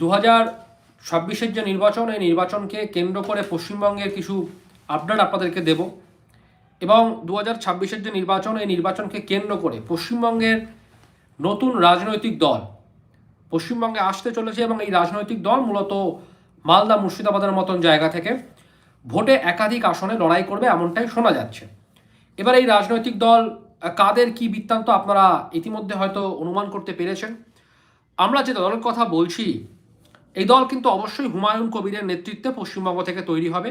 দু হাজার ছাব্বিশের যে নির্বাচন, এই নির্বাচনকে কেন্দ্র করে পশ্চিমবঙ্গের কিছু আপডেট আপনাদেরকে দেব। এবং দু হাজার ছাব্বিশের যে নির্বাচন, এই নির্বাচনকে কেন্দ্র করে পশ্চিমবঙ্গের নতুন রাজনৈতিক দল পশ্চিমবঙ্গে আসতে চলেছে এবং এই রাজনৈতিক দল মূলত মালদা মুর্শিদাবাদের মতন জায়গা থেকে ভোটে একাধিক আসনে লড়াই করবে এমনটাই শোনা যাচ্ছে। এবার এই রাজনৈতিক দল, কাদের কি বৃত্তান্ত আপনারা ইতিমধ্যে হয়তো অনুমান করতে পেরেছেন। আমরা যে দলের কথা বলছি এই দল কিন্তু অবশ্যই হুমায়ুন কবিরের নেতৃত্বে পশ্চিমবঙ্গ থেকে তৈরি হবে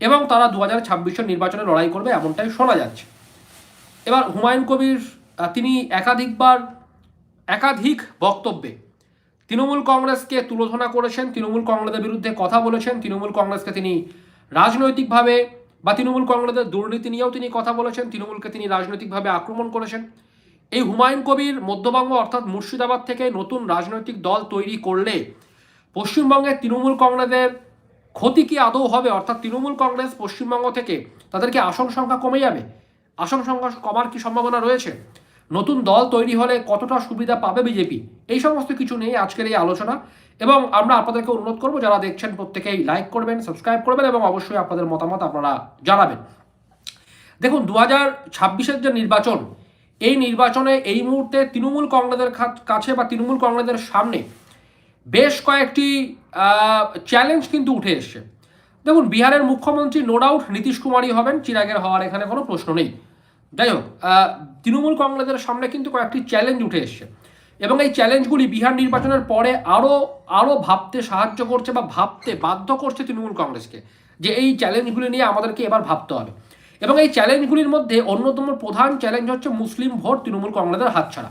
এবং তারা দু হাজার ছাব্বিশের নির্বাচনে লড়াই করবে এমনটাই শোনা যাচ্ছে। এবার হুমায়ুন কবির তিনি একাধিকবার, একাধিক বক্তব্যে তৃণমূল কংগ্রেসকে তুলোধনা করেছেন, তৃণমূল কংগ্রেসের বিরুদ্ধে কথা বলেছেন, তৃণমূল কংগ্রেসকে তিনি রাজনৈতিকভাবে বা তৃণমূল কংগ্রেসের দুর্নীতি নিয়েও তিনি কথা বলেছেন, তৃণমূলকে তিনি রাজনৈতিকভাবে আক্রমণ করেছেন। এই হুমায়ুন কবির মধ্যবঙ্গ অর্থাৎ মুর্শিদাবাদ থেকে নতুন রাজনৈতিক দল তৈরি করলে পশ্চিমবঙ্গের তৃণমূল কংগ্রেসের ক্ষতি কি আদৌ হবে? অর্থাৎ তৃণমূল কংগ্রেস পশ্চিমবঙ্গ থেকে তাদেরকে আসন সংখ্যা কমে যাবে? আসন সংখ্যা কমার কি সম্ভাবনা রয়েছে? নতুন দল তৈরি হলে কতটা সুবিধা পাবে বিজেপি? এই সমস্ত কিছু নিয়ে আজকের এই আলোচনা। এবং আমরা আপনাদেরকে অনুরোধ করব, যারা দেখছেন প্রত্যেকেই লাইক করবেন, সাবস্ক্রাইব করবেন এবং অবশ্যই আপনাদের মতামত আপনারা জানাবেন। দেখুন দু হাজার ছাব্বিশের যে নির্বাচন, এই নির্বাচনে এই মুহূর্তে তৃণমূল কংগ্রেসের কাছে বা তৃণমূল কংগ্রেসের সামনে বেশ কয়েকটি চ্যালেঞ্জ কিন্তু উঠে এসছে। দেখুন, বিহারের মুখ্যমন্ত্রী নো ডাউট নীতিশ কুমারই হবেন, চিরাগের হওয়ার এখানে কোনো প্রশ্ন নেই। যাই হোক তৃণমূল কংগ্রেসের সামনে কিন্তু কয়েকটি চ্যালেঞ্জ উঠে এসছে। এবং এই চ্যালেঞ্জগুলি বিহার নির্বাচনের পরে আরও আরও ভাবতে সাহায্য করছে বা ভাবতে বাধ্য করছে তৃণমূল কংগ্রেসকে যে এই চ্যালেঞ্জগুলি নিয়ে আমাদেরকে এবার ভাবতে হবে। এবং এই চ্যালেঞ্জগুলির মধ্যে অন্যতম প্রধান চ্যালেঞ্জ হচ্ছে মুসলিম ভোট তৃণমূল কংগ্রেসের হাতছাড়া।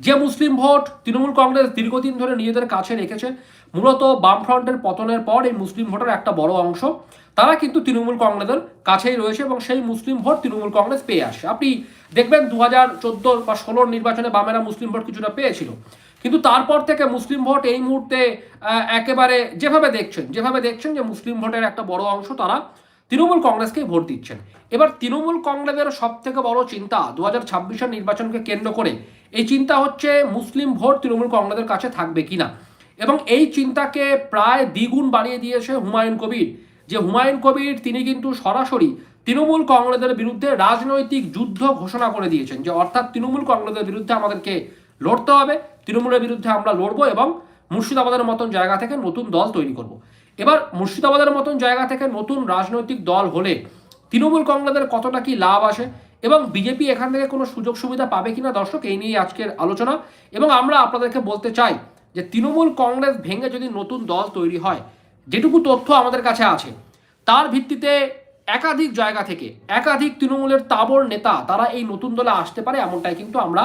যে মুসলিম ভোট তৃণমূল কংগ্রেস দীর্ঘদিন ধরে নিজেদের কাছে রেখেছে, মূলত বামফ্রন্টের পতনের পর এই মুসলিম ভোটের একটা বড় অংশ, তারা কিন্তু তৃণমূল কংগ্রেসের কাছেই রয়েছে এবং সেই মুসলিম ভোট তৃণমূল কংগ্রেস পেয়ে আসে। আপনি দেখবেন দু হাজার চোদ্দ বা ষোলোর নির্বাচনে বামেরা মুসলিম ভোট কিছুটা পেয়েছিল। কিন্তু তারপর থেকে মুসলিম ভোট এই মুহূর্তে একেবারে যেভাবে দেখছেন যেভাবে দেখছেন যে মুসলিম ভোটের একটা বড় অংশ তারা তৃণমূল কংগ্রেসকেই ভোট দিচ্ছেন। এবার তৃণমূল কংগ্রেসের সব থেকে বড় চিন্তা দু হাজার নির্বাচনকে কেন্দ্র করে এই চিন্তা হচ্ছে মুসলিম ভোট তৃণমূল কংগ্রেসের কাছে থাকবে কিনা এবং এই চিন্তাকে প্রায় দ্বিগুণ বাড়িয়ে দিয়েছে হুমায়ুন কবির। যে হুমায়ুন কবির, তিনি কিন্তু সরাসরি তৃণমূল কংগ্রেসের বিরুদ্ধে রাজনৈতিক যুদ্ধ ঘোষণা করে দিয়েছেন যে অর্থাৎ তৃণমূল কংগ্রেসের বিরুদ্ধে আমাদেরকে লড়তে হবে, তৃণমূলের বিরুদ্ধে আমরা লড়বো এবং মুর্শিদাবাদের মতন জায়গা থেকে নতুন দল তৈরি করব। এবার মুর্শিদাবাদের মতন জায়গা থেকে নতুন রাজনৈতিক দল হলে তৃণমূল কংগ্রেসের কতটা কি লাভ আসে? এবং বিজেপি এখান থেকে কোনো সুযোগ সুবিধা পাবে কিনা দর্শক, এই নিয়ে আজকের আলোচনা। এবং আমরা আপনাদেরকে বলতে চাই যে তৃণমূল কংগ্রেস ভেঙে যদি নতুন দল তৈরি হয়, যেটুকু তথ্য আমাদের কাছে আছে, তার ভিত্তিতে একাধিক জায়গা থেকে একাধিক তৃণমূলের তাবর নেতা, তারা এই নতুন দলে আসতে পারে, এমনটাই কিন্তু আমরা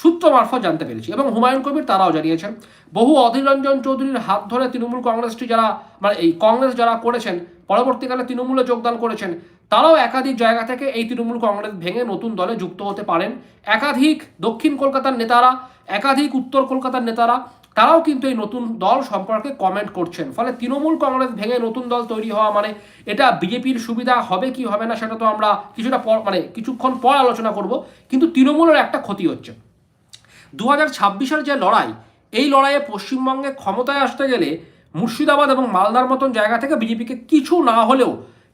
সূত্র মারফত জানতে পেরেছি। এবং হুমায়ুন কবির তারাও জানিয়েছেন, বহু অধীর রঞ্জন চৌধুরীর হাত ধরে তৃণমূল কংগ্রেসটি যারা মানে এই কংগ্রেস যারা করেছেন, পরবর্তীকালে তৃণমূলে যোগদান করেছেন, তারাও একাধিক জায়গা থেকে এই তৃণমূল কংগ্রেস ভেঙে নতুন দলে যুক্ত হতে পারেন। একাধিক দক্ষিণ কলকাতার নেতারা, একাধিক উত্তর কলকাতার নেতারা, তারাও কিন্তু এই নতুন দল সম্পর্কে কমেন্ট করছেন। ফলে তৃণমূল কংগ্রেস ভেঙে নতুন দল তৈরি হওয়া মানে এটা বিজেপির সুবিধা হবে কি হবে না, সেটা তো আমরা কিছুটা পর মানে কিছুক্ষণ পর আলোচনা করব। কিন্তু তৃণমূলের একটা ক্ষতি হচ্ছে। দু হাজার যে লড়াই, এই লড়াইয়ে পশ্চিমবঙ্গে ক্ষমতায় আসতে গেলে মুর্শিদাবাদ এবং মালদার মতন জায়গা থেকে বিজেপিকে কিছু না হলেও,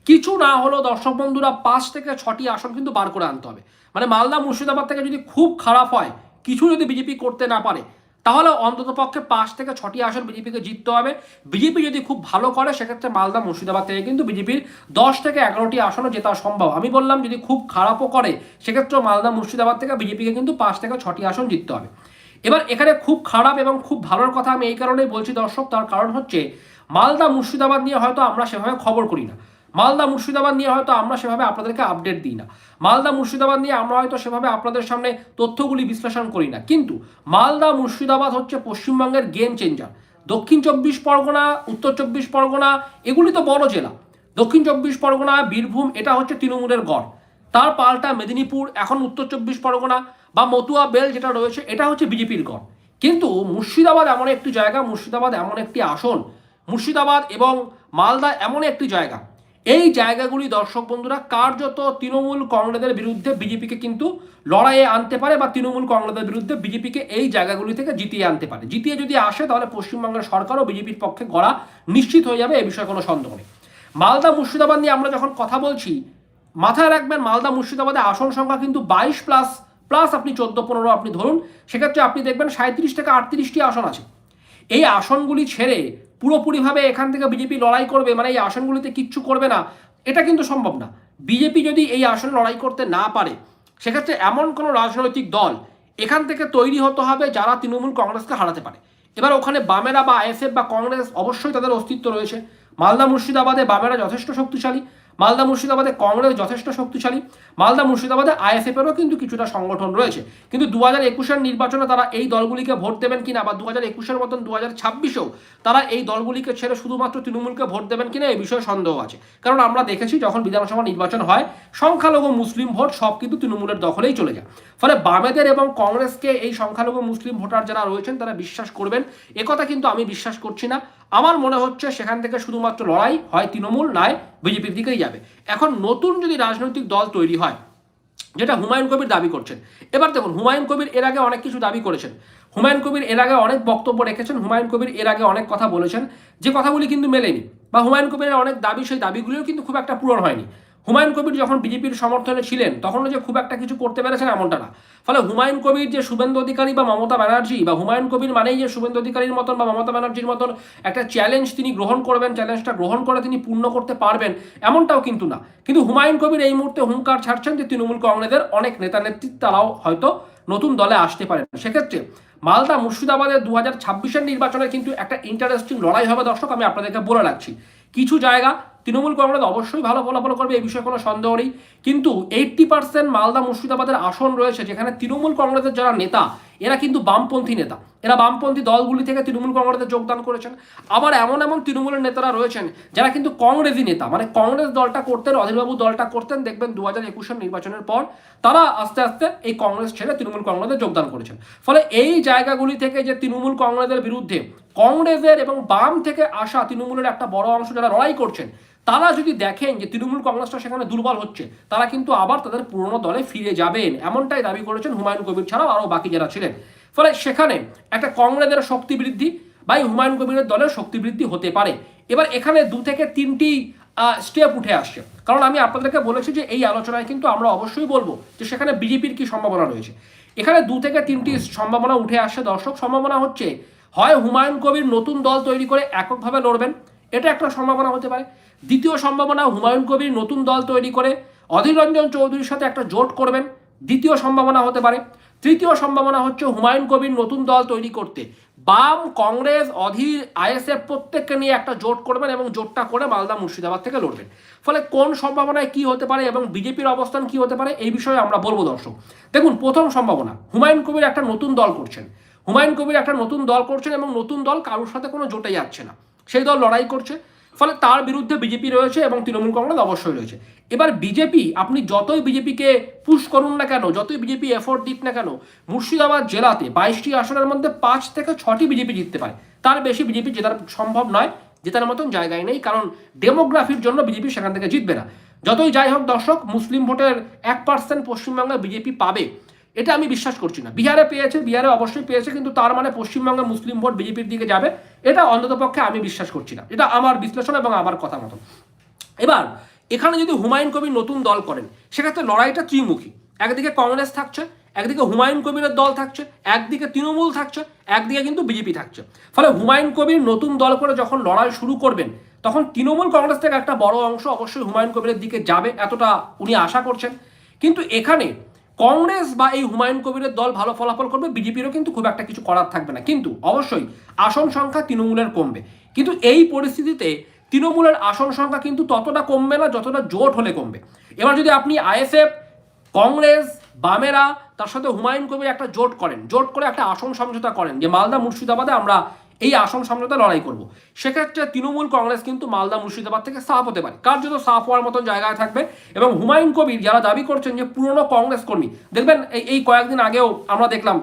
কিছু না হলেও দর্শক বন্ধুরা পাঁচ থেকে ছটি আসন কিন্তু বার করে আনতে হবে। মানে মালদা মুর্শিদাবাদ থেকে যদি খুব খারাপ হয়, কিছু যদি বিজেপি করতে না পারে তাহলে অন্তত পক্ষে পাঁচ থেকে ছটি আসন বিজেপিকে জিততে হবে। বিজেপি যদি খুব ভালো করে, সেক্ষেত্রে মালদা, মুর্শিদাবাদ থেকে কিন্তু বিজেপির দশ থেকে এগারোটি আসনও জেতা সম্ভব। আমি বললাম, যদি খুব খারাপও করে সেক্ষেত্রে মালদা, মুর্শিদাবাদ থেকে বিজেপিকে কিন্তু পাঁচ থেকে ছটি আসন জিততে হবে। এবার এখানে খুব খারাপ এবং খুব ভালোর কথা আমি এই কারণেই বলছি দর্শক, তার কারণ হচ্ছে মালদা, মুর্শিদাবাদ নিয়ে হয়তো আমরা সেভাবে খবর করি না। মালদা, মুর্শিদাবাদ নিয়ে হয়তো আমরা সেভাবে আপনাদেরকে আপডেট দিই না। মালদা, মুর্শিদাবাদ নিয়ে আমরা হয়তো সেভাবে আপনাদের সামনে তথ্যগুলি বিশ্লেষণ করি না। কিন্তু মালদা, মুর্শিদাবাদ হচ্ছে পশ্চিমবঙ্গের গেম চেঞ্জার দক্ষিণ চব্বিশ পরগনা, উত্তর চব্বিশ পরগনা, এগুলি তো বড় জেলা। দক্ষিণ চব্বিশ পরগনা, বীরভূম, এটা হচ্ছে তৃণমূলের গড়। তার পাল্টা মেদিনীপুর, এখন উত্তর চব্বিশ পরগনা বা মতুয়া বেল যেটা রয়েছে, এটা হচ্ছে বিজেপির গড়। কিন্তু মুর্শিদাবাদ এমন একটি জায়গা, মুর্শিদাবাদ এমন একটি আসন, মুর্শিদাবাদ এবং মালদা এমন একটি জায়গা এই জায়গাগুলি দর্শক বন্ধুরা কার্যত তৃণমূল কংগ্রেসের বিরুদ্ধে বিজেপিকে কিন্তু লড়াইয়ে আনতে পারে বা তৃণমূল কংগ্রেসের বিরুদ্ধে বিজেপিকে এই জায়গাগুলি থেকে জিতিয়ে আনতে পারে। জিতিয়ে যদি আসে তাহলে পশ্চিমবঙ্গের সরকারও বিজেপির পক্ষে গড়া নিশ্চিত হয়ে যাবে, এ বিষয়ে কোনো সন্দেহ নেই। মালদা মুর্শিদাবাদ নিয়ে আমরা যখন কথা বলছি, মাথায় রাখবেন মালদা মুর্শিদাবাদে আসন সংখ্যা কিন্তু বাইশ প্লাস প্লাস আপনি চোদ্দ, পনেরো আপনি ধরুন, সেক্ষেত্রে আপনি দেখবেন সাঁত্রিশ থেকে আটত্রিশটি আসন আছে। এই আসনগুলি ছেড়ে পুরোপুরিভাবে এখান থেকে বিজেপি লড়াই করবে মানে এই আসনগুলিতে কিচ্ছু করবে না, এটা কিন্তু সম্ভব না। বিজেপি যদি এই আসনে লড়াই করতে না পারে, সেক্ষেত্রে এমন কোনো রাজনৈতিক দল এখান থেকে তৈরি হতে হবে যারা তৃণমূল কংগ্রেসকে হারাতে পারে। এবার ওখানে বামেরা বা আইএসএফ বা কংগ্রেস অবশ্যই তাদের অস্তিত্ব রয়েছে। মালদা মুর্শিদাবাদে বামেরা যথেষ্ট শক্তিশালী মালদা মুর্শিদাবাদে কংগ্রেস যথেষ্ট শক্তিশালী। মালদা মুর্শিদাবাদে আইএসএফেরও কিন্তু কিছুটা সংগঠন রয়েছে। কিন্তু দু হাজার একুশের নির্বাচনে তারা এই দলগুলিকে ভোট দেবেন কিনা বা দু হাজার একুশের মতন দু হাজার ছাব্বিশেও তারা এই দলগুলিকে ছেড়ে শুধুমাত্র তৃণমূলকে ভোট দেবেন কিনা এই বিষয়ে সন্দেহ আছে। কারণ আমরা দেখেছি যখন বিধানসভা নির্বাচন হয়, সংখ্যালঘু মুসলিম ভোট সব কিন্তু তৃণমূলের দখলেই চলে যায়। ফলে বামেদের এবং কংগ্রেসকে এই সংখ্যালঘু মুসলিম ভোটার যারা রয়েছেন, তারা বিশ্বাস করবেন। একথা কিন্তু আমি বিশ্বাস করছি না। আমার মনে হচ্ছে সেখান থেকে শুধুমাত্র লড়াই হয় তৃণমূল, নয় বিজেপির দিকেই যাবে। এখন নতুন যদি রাজনৈতিক দল তৈরি হয়, যেটা হুমায়ুন কবির দাবি করছেন, এবার দেখুন, হুমায়ুন কবির এর আগে অনেক কিছু দাবি করেছেন। হুমায়ুন কবির এর আগে অনেক বক্তব্য রেখেছেন, হুমায়ুন কবির এর আগে অনেক কথা বলেছেন। যে কথাগুলি কিন্তু মেলেনি, বা হুমায়ুন কবিরের অনেক দাবি, সেই দাবিগুলিও কিন্তু খুব একটা পূরণ হয়নি। হুমায়ুন কবির যখন বিজেপির সমর্থনে ছিলেন, তখনও যে খুব একটা কিছু করতে পেরেছেন এমনটা না। ফলে হুমায়ুন কবির যে শুভেন্দু অধিকারী বা মমতা ব্যানার্জি, বা হুমায়ুন কবির মানেই যে শুভেন্দু অধিকারীর মতন বা মমতা ব্যানার্জির মতন একটা চ্যালেঞ্জ তিনি গ্রহণ করবেন চ্যালেঞ্জটা গ্রহণ করে তিনি পূর্ণ করতে পারবেন, এমনটাও কিন্তু না। কিন্তু হুমায়ুন কবির এই মুহূর্তে হুঙ্কার ছাড়ছেন যে তৃণমূল কংগ্রেসের অনেক নেতা নেতৃত্ব তারাও হয়তো নতুন দলে আসতে পারেন। সেক্ষেত্রে মালদা মুর্শিদাবাদের দু হাজার ছাব্বিশের নির্বাচনে কিন্তু একটা ইন্টারেস্টিং লড়াই হবে দর্শক, আমি আপনাদেরকে বলে রাখছি। কিছু জায়গা তৃণমূল কংগ্রেস অবশ্যই ভালো ফলাফল করবে, এই বিষয়ে কোনো সন্দেহ নেই। কিন্তু এইট্টি পার্সেন্ট মালদা মুর্শিদাবাদের আসন রয়েছে, যেখানে তৃণমূল কংগ্রেসের যারা নেতা, এরা কিন্তু বামপন্থী নেতা। এরা বামপন্থী দলগুলি থেকে তৃণমূল কংগ্রেসে যোগদান করেছেন। আবার এমন এমন তৃণমূলের নেতারা রয়েছেন, যারা কিন্তু কংগ্রেসই নেতা মানে কংগ্রেস দলটা করতেন অধীরবাবু দলটা করতেন, দেখবেন দু হাজার একুশের নির্বাচনের পর তারা আস্তে আস্তে এই কংগ্রেস ছেড়ে তৃণমূল কংগ্রেসে যোগদান করেছেন। ফলে এই জায়গাগুলি থেকে যে তৃণমূল কংগ্রেসের বিরুদ্ধে কংগ্রেসের এবং বাম থেকে আসা তৃণমূলের একটা বড় অংশ যারা লড়াই করছেন, তারা যদি দেখেন যে তৃণমূল কংগ্রেসটা সেখানে দুর্বল হচ্ছে, তারা কিন্তু আবার তাদের পুরনো দলে ফিরে যাবেন। এমনটাই দাবি করেছেন হুমায়ুন কবির ছাড়াও আরও বাকি যারা ছিলেন। ফলে সেখানে একটা কংগ্রেসের শক্তি বৃদ্ধি বা হুমায়ুন কবিরের দলের শক্তি বৃদ্ধি হতে পারে। এবার এখানে দু থেকে তিনটি স্টেপ উঠে আসছে। কারণ আমি আপনাদেরকে বলেছি যে এই আলোচনায় কিন্তু আমরা অবশ্যই বলব যে সেখানে বিজেপির কি সম্ভাবনা রয়েছে। এখানে দু থেকে তিনটি সম্ভাবনা উঠে আসছে দর্শক। সম্ভাবনা হচ্ছে হয় হুমায়ুন কবির নতুন দল তৈরি করে এককভাবে লড়বেন? এটা একটা সম্ভাবনা হতে পারে। দ্বিতীয় সম্ভাবনা, হুমায়ুন কবির নতুন দল তৈরি করে অধীর রঞ্জন চৌধুরীর সাথে একটা জোট করবেন। দ্বিতীয় সম্ভাবনা হতে পারে। তৃতীয় সম্ভাবনা হচ্ছে হুমায়ুন কবির নতুন দল তৈরি করতে। বাম কংগ্রেস, অধীর, আইএসএফ প্রত্যেককে নিয়ে একটা জোট করবেন এবং জোটটা করে মালদা, মুর্শিদাবাদ থেকে লড়বেন। ফলে কোন সম্ভাবনায় কি হতে পারে এবং বিজেপির অবস্থান কি হতে পারে এই বিষয়ে আমরা বলব দর্শক। দেখুন, প্রথম সম্ভাবনা, হুমায়ুন কবির একটা নতুন দল করছেন। হুমায়ুন কবির একটা নতুন দল করছেন এবং নতুন দল কারোর সাথে কোনো জোটে যাচ্ছে না। সেই দল লড়াই করছে, ফলে তার বিরুদ্ধে বিজেপি রয়েছে এবং তৃণমূল কংগ্রেস অবশ্যই রয়েছে। এবার বিজেপি, আপনি যতই বিজেপিকে পুশ করুন না কেন, যতই বিজেপি এফোর্ট দিক না কেন, মুর্শিদাবাদ জেলাতে বাইশটি আসনের মধ্যে পাঁচ থেকে ছটি বিজেপি জিততে পারে। তার বেশি বিজেপি জেতার সম্ভব নয়, জেতার মতন জায়গায় নেই, কারণ ডেমোগ্রাফির জন্য বিজেপি সেখান থেকে জিতবে না। যতই যাই হোক দর্শক, মুসলিম ভোটের এক পার্সেন্ট পশ্চিমবঙ্গে বিজেপি পাবে। এটা আমি বিশ্বাস করছি না। বিহারে পেয়েছে, বিহারে অবশ্যই পেয়েছে, কিন্তু তার মানে পশ্চিমবঙ্গে মুসলিম ভোট বিজেপির দিকে যাবে, এটা অন্ততপক্ষে আমি বিশ্বাস করছি না। এটা আমার বিশ্লেষণ এবং আমার কথা মতন এবার, এখানে যদি হুমায়ুন কবির নতুন দল করেন, সেক্ষেত্রে লড়াইটা ত্রিমুখী। একদিকে কংগ্রেস থাকছে, একদিকে হুমায়ুন কবিরের দল থাকছে, একদিকে তৃণমূল থাকছে, একদিকে কিন্তু বিজেপি থাকছে। ফলে হুমায়ুন কবির নতুন দল করে যখন লড়াই শুরু করবেন, তখন তৃণমূল কংগ্রেস থেকে একটা বড় অংশ অবশ্যই হুমায়ুন কবিরের দিকে যাবে, এতটা উনি আশা করছেন। কিন্তু এখানে কংগ্রেস বা এই হুমায়ুন কবিরের দল ভালো ফলাফল করবে, বিজেপিরও কিন্তু খুব একটা কিছু করার থাকবে না। কিন্তু অবশ্যই আসন সংখ্যা তৃণমূলের কমবে। কিন্তু এই পরিস্থিতিতে তৃণমূলের আসন সংখ্যা কিন্তু ততটা কমবে না যতটা জোট হলে কমবে। এবার যদি আপনি আইএসএফ, কংগ্রেস, বামেরা, তার সাথে হুমায়ুন কবির একটা জোট করেন, জোট করে একটা আসন সমঝোতা করেন, যে মালদা মুর্শিদাবাদে আমরা এই আসন সমঝোতা লড়াই করব। সেক্ষেত্রে তৃণমূল কংগ্রেস কিন্তু মালদা, মুর্শিদাবাদ থেকে সাফ হতে পারে। কার কার্যত সাফ হওয়ার মতন জায়গায় থাকবে এবং হুমায়ুন কবির যারা দাবি করছেন যে পুরনো কংগ্রেস কর্মী, দেখবেন এই কয়েকদিন আগেও আমরা দেখলাম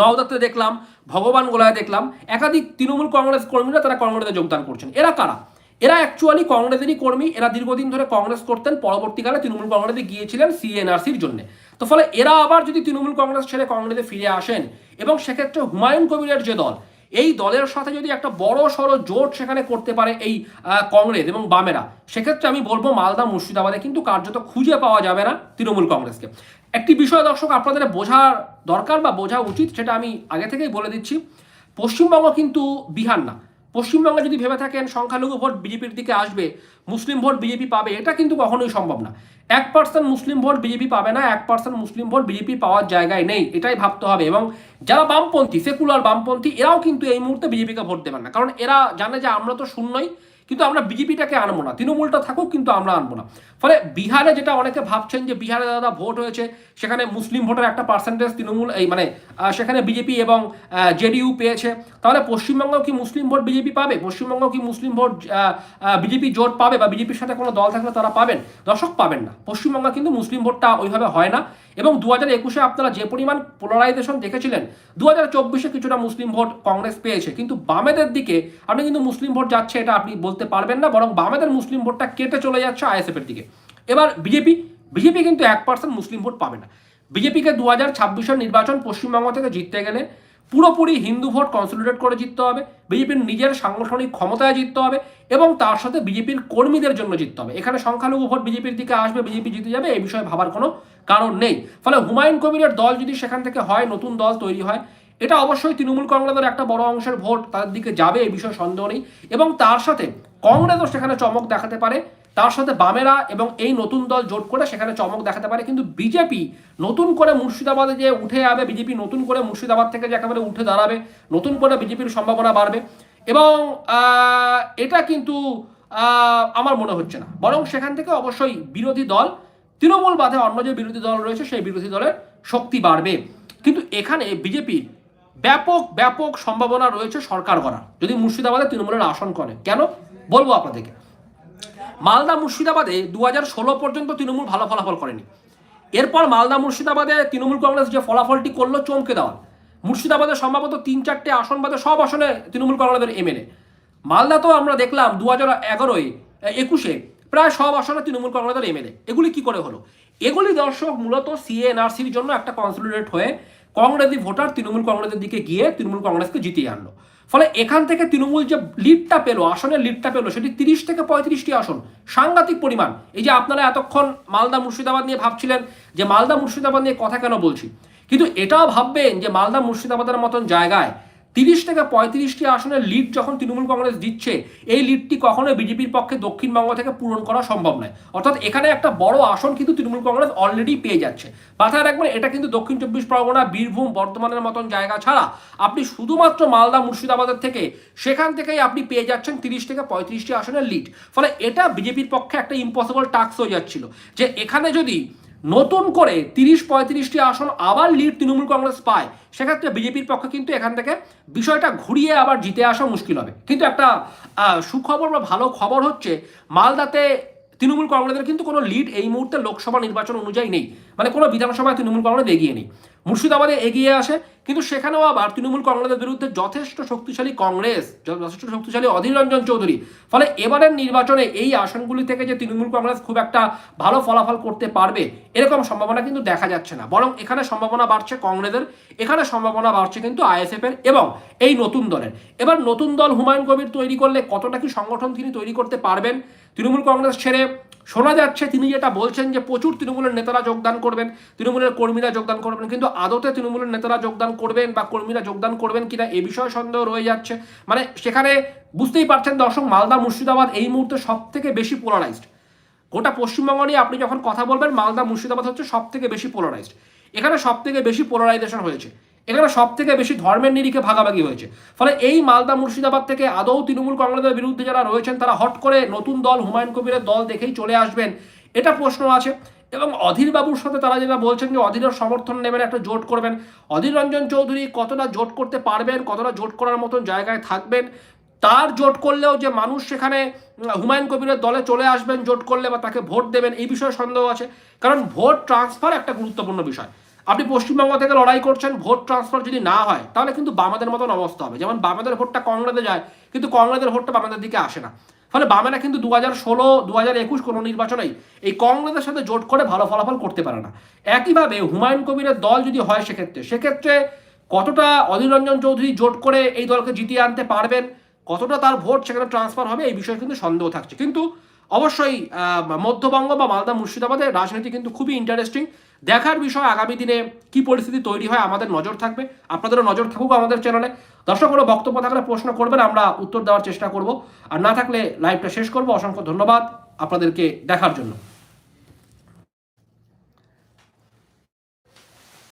নওদাতে দেখলাম, ভগবান গোলায় দেখলাম, একাধিক তৃণমূল কংগ্রেস কর্মীরা তারা কংগ্রেসে যোগদান করছেন। এরা কারা? এরা অ্যাকচুয়ালি কংগ্রেসেরই কর্মী। এরা দীর্ঘদিন ধরে কংগ্রেস করতেন, পরবর্তীকালে তৃণমূল কংগ্রেসে গিয়েছিলেন সিএনআরসির জন্য। তো ফলে এরা আবার যদি তৃণমূল কংগ্রেস ছেড়ে কংগ্রেসে ফিরে আসেন, এবং সেক্ষেত্রে হুমায়ুন কবিরের যে দল এই দলের সাথে যদি একটা বড় সড়ো জোট সেখানে করতে পারে এই কংগ্রেস এবং বামেরা, সেক্ষেত্রে আমি বলব মালদা, মুর্শিদাবাদে কিন্তু কার্যত খুঁজে পাওয়া যাবে না তৃণমূল কংগ্রেসকে। একটি বিষয় দর্শক, আপনাদের বোঝার দরকার বা বোঝা উচিত, সেটা আমি আগে থেকেই বলে দিচ্ছি। পশ্চিমবঙ্গ কিন্তু বিহার না। পশ্চিমবঙ্গে যদি ভেবে থাকেন, সংখ্যালঘু ভোট বিজেপির দিকে আসবে, মুসলিম ভোট বিজেপি পাবে, এটা কিন্তু কখনোই সম্ভব না। এক পার্সেন্ট মুসলিম ভোট বিজেপি পাবে না, এক পার্সেন্ট মুসলিম ভোট বিজেপি পাওয়ার জায়গায় নেই, এটাই ভাবতে হবে। এবং যারা বামপন্থী, সেকুলার বামপন্থী, এরাও কিন্তু এই মুহূর্তে বিজেপিকে ভোট দেবেন না। কারণ এরা জানে যে আমরা তো শূন্যই কিন্তু আমরা বিজেপিটাকে আনব না। তৃণমূলটা থাকুক, কিন্তু আমরা আনব না। ফলে বিহারে যেটা অনেকে ভাবছেন যে বিহারে দাদা ভোট হয়েছে, সেখানে মুসলিম ভোটের একটা পার্সেন্টেজ তৃণমূল, এই মানে সেখানে বিজেপি এবং জেডিইউ পেয়েছে। তাহলে পশ্চিমবঙ্গেও কি মুসলিম ভোট বিজেপি পাবে? পশ্চিমবঙ্গ কি মুসলিম ভোট বিজেপি জোট পাবে বা বিজেপির সাথে কোনো দল থাকলে তারা পাবেন? দর্শক, পাবেন না। পশ্চিমবঙ্গে কিন্তু মুসলিম ভোটটা ওইভাবে হয় না। এবং দু হাজার একুশে আপনারা যে পরিমাণ পোলারাইজেশন দেখেছিলেন দু হাজার চব্বিশে কিছুটা মুসলিম ভোট কংগ্রেস পেয়েছে। কিন্তু বামেদের দিকে আপনি কিন্তু মুসলিম ভোট যাচ্ছে এটা আপনি বলতে পারবেন না, বরং বামেদের মুসলিম ভোটটা কেটে চলে যাচ্ছে আইএসএফ এর দিকে। এবার বিজেপি বিজেপি কিন্তু এক পার্সেন্ট মুসলিম ভোট পাবে না। বিজেপিকে দু হাজার ছাব্বিশের নির্বাচন পশ্চিমবঙ্গ থেকে জিততে গেলে পুরোপুরি হিন্দু ভোট কনসলিডেট করে জিততে হবে, বিজেপির নিজের সাংগঠনিক ক্ষমতায় জিততে হবে এবং তার সাথে বিজেপির কর্মীদের জন্য জিততে হবে। এখানে সংখ্যালঘু ভোট বিজেপির দিকে আসবে, বিজেপি জিতে যাবে, এই বিষয়ে ভাবার কোনো কারণ নেই। ফলে হুমায়ুন কবিরের দল যদি সেখান থেকে হয়, নতুন দল তৈরি হয়, এটা অবশ্যই তৃণমূল কংগ্রেসের একটা বড় অংশের ভোট তাদের দিকে যাবে এই বিষয়ে সন্দেহ নেই। এবং তার সাথে কংগ্রেসও সেখানে চমক দেখাতে পারে। তার সাথে বামেরা এবং এই নতুন দল জোট করে সেখানে চমক দেখাতে পারে। কিন্তু বিজেপি নতুন করে মুর্শিদাবাদে যে উঠে যাবে, বিজেপি নতুন করে মুর্শিদাবাদ থেকে যে একেবারে উঠে দাঁড়াবে, নতুন করে বিজেপির সম্ভাবনা বাড়বে। এবং এটা কিন্তু আমার মনে হচ্ছে না। বরং সেখান থেকে অবশ্যই বিরোধী দল তৃণমূল বাদে অন্য যে বিরোধী দল রয়েছে, সেই বিরোধী দলের শক্তি বাড়বে। কিন্তু এখানে বিজেপির ব্যাপক ব্যাপক সম্ভাবনা রয়েছে সরকার করার যদি মুর্শিদাবাদে তৃণমূলের আসন করে, কেন? বলব আপনাদেরকে। মালদা, মুর্শিদাবাদে দু হাজার ষোলো পর্যন্ত তৃণমূল ভালো ফলাফল করেনি। এরপর মালদা, মুর্শিদাবাদে তৃণমূল কংগ্রেস যে ফলাফলটি করল, চমকে দেওয়া। মুর্শিদাবাদে সম্ভবত তিন, চারটে আসন বাদে সব আসনে তৃণমূল কংগ্রেসের এমএলএ মালদা তো আমরা দেখলাম দু হাজার এগারোয়, একুশে প্রায় সব আসনে তৃণমূল কংগ্রেসের এমএলএ। এগুলি কি করে হলো? এগুলি দর্শক মূলত সিএনআরসির জন্য একটা কনসলিডেট হয়ে কংগ্রেসি ভোটার তৃণমূল কংগ্রেসের দিকে গিয়ে তৃণমূল কংগ্রেসকে জিতিয়ে আনলো। ফলে এখান থেকে তৃণমূল যে লিডটা পেল, আসনের লিডটা পেল, সেটি তিরিশ থেকে পঁয়ত্রিশটি আসন। সাংঘাতিক পরিমাণ। এই যে আপনারা এতক্ষণ মালদা মুর্শিদাবাদ নিয়ে ভাবছিলেন যে মালদা মুর্শিদাবাদ নিয়ে কথা কেন বলছি? কিন্তু এটাও ভাববেন যে মালদা মুর্শিদাবাদের মতন জায়গায় তিরিশ থেকে পঁয়ত্রিশটি আসনের লিড যখন তৃণমূল কংগ্রেস দিচ্ছে এই লিডটি কখনোই বিজেপির পক্ষে দক্ষিণবঙ্গ থেকে পূরণ করা সম্ভব নয়। অর্থাৎ এখানে একটা বড় আসন কিন্তু তৃণমূল কংগ্রেস অলরেডি পেয়ে যাচ্ছে। মাথায় রাখবেন এটা কিন্তু দক্ষিণ চব্বিশ পরগনা, বীরভূম, বর্ধমানের মতন জায়গা ছাড়া আপনি শুধুমাত্র মালদা, মুর্শিদাবাদের থেকে, সেখান থেকেই আপনি পেয়ে যাচ্ছেন তিরিশ থেকে পঁয়ত্রিশটি আসনের লিড ফলে এটা বিজেপির পক্ষে একটা ইম্পসিবল টাস্ক হয়ে যাচ্ছিল যে এখানে যদি নতুন করে তিরিশ পঁয়ত্রিশটি আসন আবার লিড তৃণমূল কংগ্রেস পায়, সেক্ষেত্রে বিজেপির পক্ষে কিন্তু এখান থেকে বিষয়টা ঘুরিয়ে আবার জিতে আসা মুশকিল হবে। কিন্তু একটা সুখবর বা ভালো খবর হচ্ছে, মালদাতে তৃণমূল কংগ্রেসের কিন্তু কোনো লিড এই মুহূর্তে লোকসভা নির্বাচন অনুযায়ী নেই। মানে কোনো বিধানসভায় তৃণমূল কংগ্রেস এগিয়ে নেই। মুর্শিদাবাদে এগিয়ে আসে, কিন্তু সেখানেও আবার তৃণমূল কংগ্রেসের বিরুদ্ধে যথেষ্ট শক্তিশালী কংগ্রেস, যথেষ্ট শক্তিশালী অধীর রঞ্জন চৌধুরী। ফলে এবারের নির্বাচনে এই আসনগুলি থেকে যে তৃণমূল কংগ্রেস খুব একটা ভালো ফলাফল করতে পারবে, এরকম সম্ভাবনা কিন্তু দেখা যাচ্ছে না। বরং এখানে সম্ভাবনা বাড়ছে কংগ্রেসের, এখানে সম্ভাবনা বাড়ছে কিন্তু আইএসএফ এর এবং এই নতুন দলের। এবার নতুন দল হুমায়ুন কবির তৈরি করলে কতটা কি সংগঠন তিনি তৈরি করতে পারবেন, তৃণমূল কংগ্রেস ছেড়ে শোনা যাচ্ছে তিনি যেটা বলছেন যে প্রচুর তৃণমূলের নেতারা যোগদান করবেন, তৃণমূলের কর্মীরা যোগদান করবেন, কিন্তু আদতে তৃণমূলের নেতারা যোগদান করবেন বা কর্মীরা যোগদান করবেন কিনা এ বিষয়ে সন্দেহ রয়ে যাচ্ছে। মানে সেখানে বুঝতেই পারছেন দর্শক, মালদা, মুর্শিদাবাদ এই মুহূর্তে সব থেকে বেশি পোলারাইজড গোটা পশ্চিমবঙ্গ নিয়ে আপনি যখন কথা বলবেন, মালদা, মুর্শিদাবাদ হচ্ছে সব থেকে বেশি পোলারাইজড এখানে সব থেকে বেশি পোলারাইজেশন হয়েছে। এখানে সব থেকে বেশি ধর্মের নিরিখে ভাগাভাগি হয়েছে। ফলে এই মালদা মুর্শিদাবাদ থেকে আদৌ তৃণমূল কংগ্রেসের বিরুদ্ধে যারা রয়েছেন, তারা হট করে নতুন দল হুমায়ুন কবিরের দল দেখেই চলে আসবেন, এটা প্রশ্ন আছে। এবং অধীর বাবুর সাথে তারা যেটা বলছেন যে অধীরের সমর্থন নেবেন, একটা জোট করবেন। অধীর রঞ্জন চৌধুরী কতটা জোট করতে পারবেন, কতটা জোট করার মতন জায়গায় থাকবেন, তার জোট করলেও যে মানুষ সেখানে হুমায়ুন কবিরের দলে চলে আসবেন, জোট করলে বা তাকে ভোট দেবেন, এই বিষয়ে সন্দেহ আছে। কারণ ভোট ট্রান্সফার একটা গুরুত্বপূর্ণ বিষয়। আপনি পশ্চিমবঙ্গ থেকে লড়াই করছেন, ভোট ট্রান্সফার যদি না হয়, তাহলে কিন্তু বামেদের মতন অবস্থা হবে। যেমন বামেদের ভোটটা কংগ্রেসে যায়, কিন্তু কংগ্রেসের ভোটটা বামেদের দিকে আসে না। ফলে বামেরা কিন্তু দু হাজার ষোলো দু হাজার একুশ কোনো নির্বাচনেই এই কংগ্রেসের সাথে জোট করে ভালো ফলাফল করতে পারে না। একইভাবে হুমায়ুন কবিরের দল যদি হয় সেক্ষেত্রে সেক্ষেত্রে কতটা অধীর রঞ্জন চৌধুরী জোট করে এই দলকে জিতিয়ে আনতে পারবেন, কতটা তার ভোট সেখানে ট্রান্সফার হবে, এই বিষয়ে কিন্তু সন্দেহ থাকছে। কিন্তু অবশ্যই মধ্যবঙ্গ বা মালদা মুর্শিদাবাদের রাজনীতি কিন্তু খুবই ইন্টারেস্টিং দেখার বিষয় আগামী দিনে কি পরিস্থিতি তৈরি হয় আমাদের নজর থাকবে। আপনাদেরও নজর থাকুক আমাদের চ্যানেলে দর্শক কোনো বক্তব্য থাকলে প্রশ্ন করবেন, আমরা উত্তর দেওয়ার চেষ্টা করব। আর না থাকলে লাইভটা শেষ করব। অসংখ্য ধন্যবাদ আপনাদেরকে দেখার জন্য।